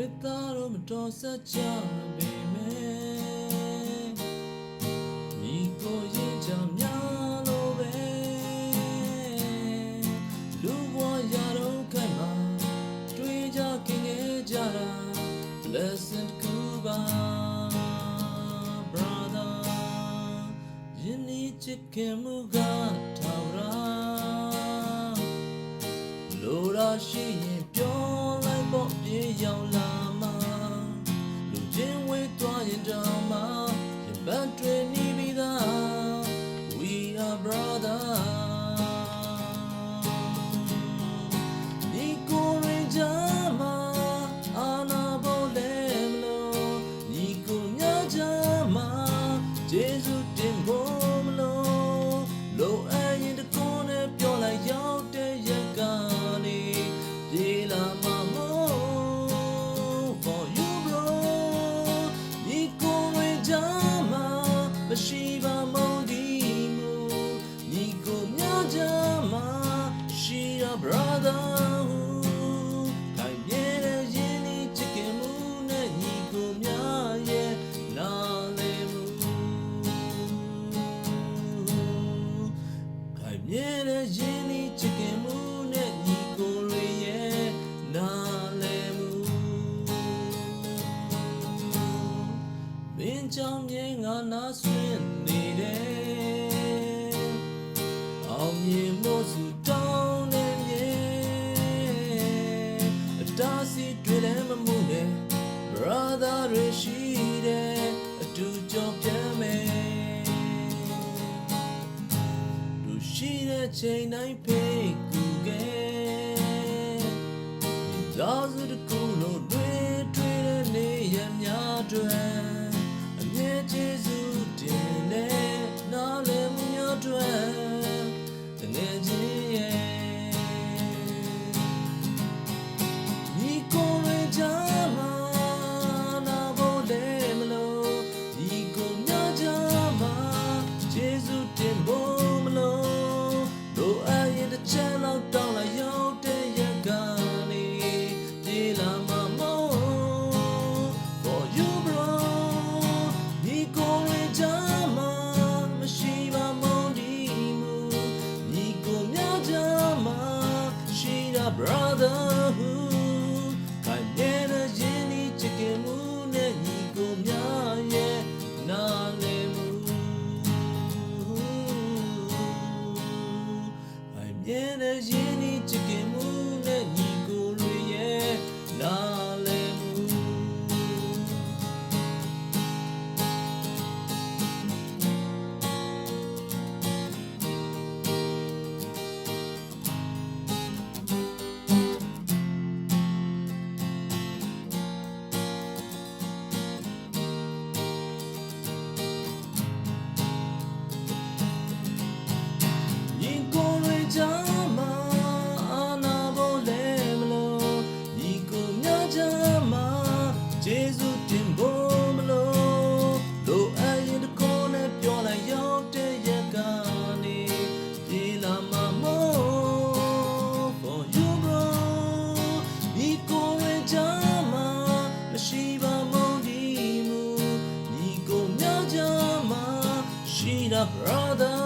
တွေ့တာတော့မတော်ဆကြပေမဲ့ညီကိုရင်ချမ်းများလို့ပဲလူဘဝရတော့ခံမှာတွေ့ကြခင်ခဲ့ကြတာ Listen Cuba brother ယနေ့ချစ်ခင်မှုကထောက်ရာလိုရာရှိရင်ပြောလိုက်ပေါ့ပြေရောက်လာ don't ကြောင့်မြင်ငါနာဆွေးနေတယ်အောင်မြင်မို့စုတောင်းနေမြင်အတားစီတွေ့လည်းမမှုနဲ့ brother တွေရှိတယ်အတူကြောပြန်မယ်သူရှိတဲ့ချိန်တိုင်းဖေးကူခဲ့ဒါဆိုတကူလုံးတွေ့တွေ့တဲ့နေရများတွေ့ energy. brother.